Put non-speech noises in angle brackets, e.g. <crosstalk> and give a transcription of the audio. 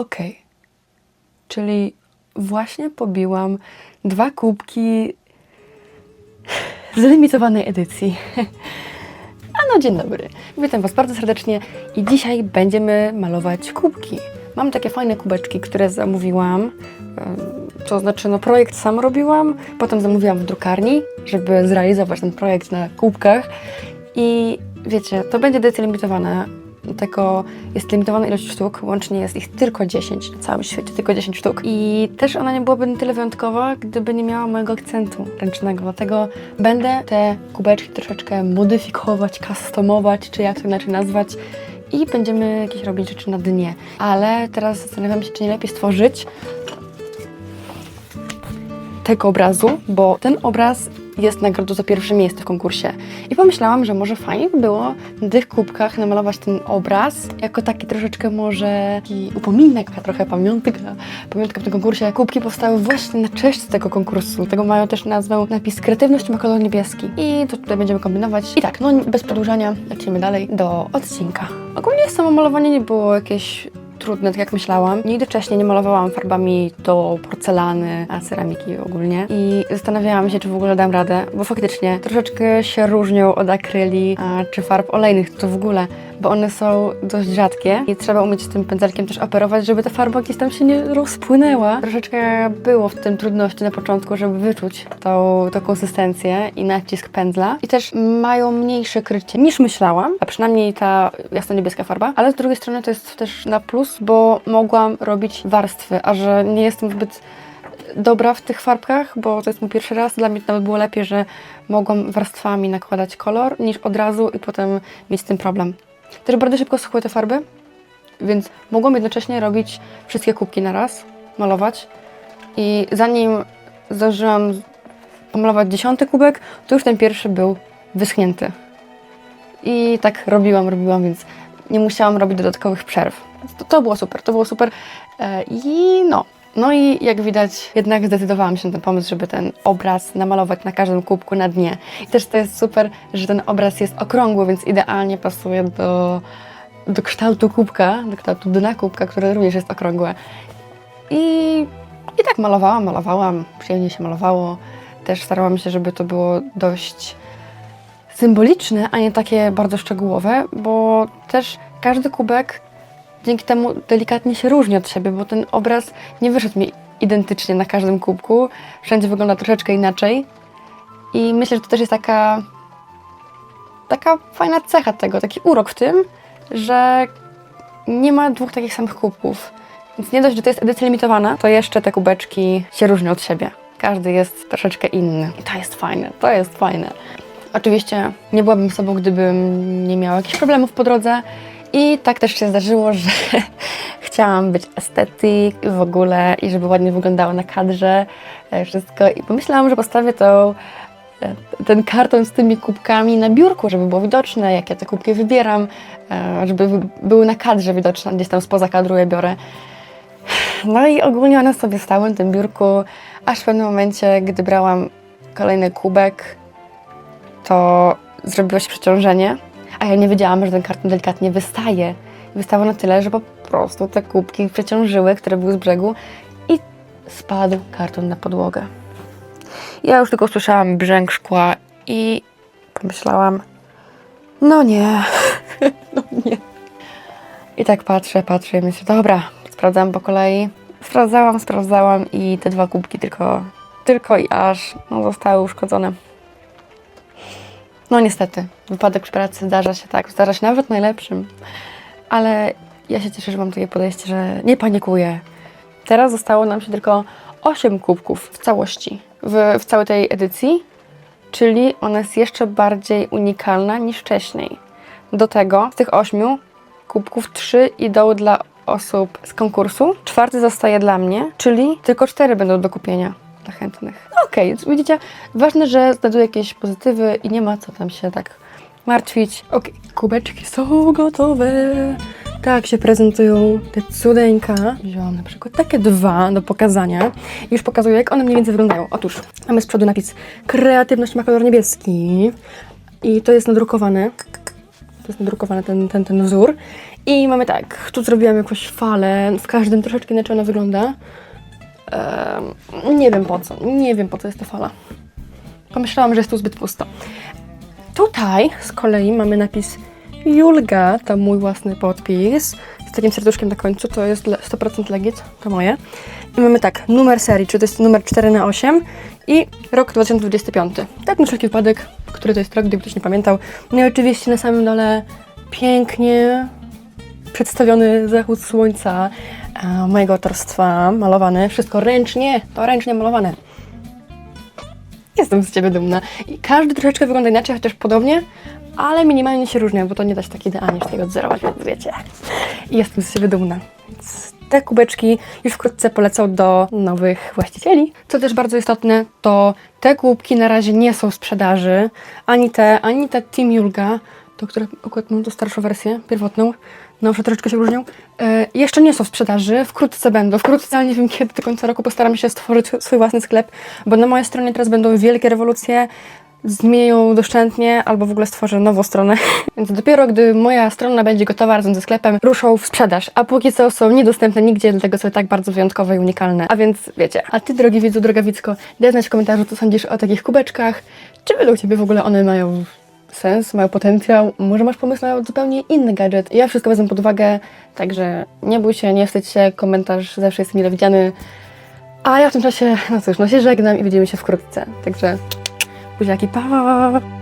Okej. Czyli właśnie pobiłam dwa kubki <laughs> z limitowanej edycji. <laughs> A no, dzień dobry. Witam Was bardzo serdecznie i dzisiaj będziemy malować kubki. Mam takie fajne kubeczki, które zamówiłam. To znaczy, no projekt sam robiłam, potem zamówiłam w drukarni, żeby zrealizować ten projekt na kubkach. I wiecie, to będzie edycja limitowana. Tego jest limitowana ilość sztuk, łącznie jest ich tylko 10 na całym świecie, tylko 10 sztuk. I też ona nie byłaby na tyle wyjątkowa, gdyby nie miała mojego akcentu ręcznego. Dlatego będę te kubeczki troszeczkę modyfikować, customować, czy jak to inaczej nazwać. I będziemy jakieś robić rzeczy na dnie. Ale teraz zastanawiam się, czy nie lepiej stworzyć tego obrazu, bo ten obraz jest nagrodą za pierwsze miejsce w konkursie. I pomyślałam, że może fajnie by było na tych kubkach namalować ten obraz jako taki troszeczkę może taki upominek, a trochę pamiątka, pamiątka w tym konkursie. Kubki powstały właśnie na cześć tego konkursu. Tego mają też nazwę napis Kreatywność ma kolor niebieski. I to tutaj będziemy kombinować. I tak, no bez przedłużania lecimy dalej do odcinka. Ogólnie samo malowanie nie było jakieś trudne, tak jak myślałam. Nigdy wcześniej nie malowałam farbami do porcelany, a ceramiki ogólnie. I zastanawiałam się, czy w ogóle dam radę, bo faktycznie troszeczkę się różnią od akryli a, czy farb olejnych, to w ogóle, bo one są dość rzadkie i trzeba umieć z tym pędzelkiem też operować, żeby ta farba gdzieś tam się nie rozpłynęła. Troszeczkę było w tym trudności na początku, żeby wyczuć tą, tą konsystencję i nacisk pędzla. I też mają mniejsze krycie niż myślałam, a przynajmniej ta jasno-niebieska farba, ale z drugiej strony to jest też na plus, bo mogłam robić warstwy, a że nie jestem zbyt dobra w tych farbkach, bo to jest mój pierwszy raz. Dla mnie to nawet było lepiej, że mogłam warstwami nakładać kolor, niż od razu i potem mieć z tym problem. Też bardzo szybko schły te farby, więc mogłam jednocześnie robić wszystkie kubki na raz, malować. I zanim zdążyłam pomalować dziesiąty kubek, to już ten pierwszy był wyschnięty. I tak robiłam, robiłam, więc nie musiałam robić dodatkowych przerw. To, to było super, to było super. E, I no. No i jak widać, jednak zdecydowałam się na ten pomysł, żeby ten obraz namalować na każdym kubku na dnie. I też to jest super, że ten obraz jest okrągły, więc idealnie pasuje do, do kształtu kubka, do kształtu dna kubka, które również jest okrągłe. I, I tak malowałam, malowałam, przyjemnie się malowało. Też starałam się, żeby to było dość symboliczne, a nie takie bardzo szczegółowe, bo też każdy kubek dzięki temu delikatnie się różni od siebie, bo ten obraz nie wyszedł mi identycznie na każdym kubku. Wszędzie wygląda troszeczkę inaczej. I myślę, że to też jest taka taka fajna cecha tego, taki urok w tym, że nie ma dwóch takich samych kubków. Więc nie dość, że to jest edycja limitowana, to jeszcze te kubeczki się różnią od siebie. Każdy jest troszeczkę inny. I to jest fajne, to jest fajne. Oczywiście nie byłabym sobą, gdybym nie miała jakichś problemów po drodze. I tak też się zdarzyło, <laughs> że chciałam być estetyk w ogóle i żeby ładnie wyglądało na kadrze e, wszystko. I pomyślałam, że postawię to, e, ten karton z tymi kubkami na biurku, żeby było widoczne, jak ja te kubki wybieram, e, żeby były na kadrze widoczne, gdzieś tam spoza kadru je biorę. No i ogólnie one sobie stały na tym biurku, aż w pewnym momencie, gdy brałam kolejny kubek, to zrobiło się przeciążenie, a ja nie wiedziałam, że ten karton delikatnie wystaje. Wystało na tyle, że po prostu te kubki przeciążyły, które były z brzegu i spadł karton na podłogę. Ja już tylko słyszałam brzęk szkła i pomyślałam, no nie, <laughs> no nie. I tak patrzę, patrzę i myślę, dobra, sprawdzam po kolei. Sprawdzałam, sprawdzałam i te dwa kubki tylko, tylko i aż no, zostały uszkodzone. No niestety, wypadek przy pracy zdarza się tak, zdarza się nawet najlepszym. Ale ja się cieszę, że mam takie podejście, że nie panikuję. Teraz zostało nam się tylko 8 kubków w całości, w, w całej tej edycji, czyli ona jest jeszcze bardziej unikalna niż wcześniej. Do tego z tych 8 kubków 3 idą dla osób z konkursu, czwarty zostaje dla mnie, czyli tylko 4 będą do kupienia dla chętnych. No okej, więc widzicie, ważne, że znajduję jakieś pozytywy i nie ma co tam się tak martwić. Okej, kubeczki są gotowe. Tak się prezentują te cudeńka. Wziąłam na przykład takie dwa do pokazania. Już pokazuję, jak one mniej więcej wyglądają. Otóż mamy z przodu napis Kreatywność ma kolor niebieski. I to jest nadrukowane. jest nadrukowany ten, ten, ten wzór. I mamy tak, tu zrobiłam jakąś falę, w każdym troszeczkę inaczej ona wygląda. Nie wiem po co, nie wiem po co jest ta fala. Pomyślałam, że jest tu zbyt pusto. Tutaj z kolei mamy napis Julga, to mój własny podpis, z takim serduszkiem na końcu, to jest le- 100% legit, to moje. I mamy tak, numer serii, czy to jest numer 4 na 8 i rok 2025. Tak na wszelki wypadek, który to jest rok, gdyby ktoś nie pamiętał. No i oczywiście na samym dole pięknie przedstawiony zachód słońca mojego autorstwa, malowany, wszystko ręcznie, to ręcznie malowane. Jestem z Ciebie dumna. I każdy troszeczkę wygląda inaczej, chociaż podobnie, ale minimalnie się różnią, bo to nie da się tak idealnie wszystkiego odzorować, więc wiecie. I jestem z Ciebie dumna. Więc te kubeczki już wkrótce polecą do nowych właścicieli. Co też bardzo istotne, to te kubki na razie nie są w sprzedaży. Ani te, ani te Team Julga, to które akurat mam tu starszą wersję, pierwotną, nowsze troszeczkę się różnią, e, jeszcze nie są w sprzedaży, wkrótce będą. Wkrótce, ale nie wiem kiedy, do końca roku postaram się stworzyć swój własny sklep, bo na mojej stronie teraz będą wielkie rewolucje, zmienią doszczętnie albo w ogóle stworzę nową stronę. <laughs> Więc dopiero gdy moja strona będzie gotowa razem ze sklepem, ruszą w sprzedaż. A póki co są niedostępne nigdzie, dlatego są tak bardzo wyjątkowe i unikalne. A więc wiecie. A ty, drogi widzu, droga widzko, daj znać w komentarzu, co sądzisz o takich kubeczkach. Czy według ciebie w ogóle one mają sens, mają potencjał? Może masz pomysł na zupełnie inny gadżet? Ja wszystko wezmę pod uwagę, także nie bój się, nie wstydź się, komentarz zawsze jest mile widziany. A ja w tym czasie, no cóż, no się żegnam i widzimy się wkrótce. Także buziaki, pa!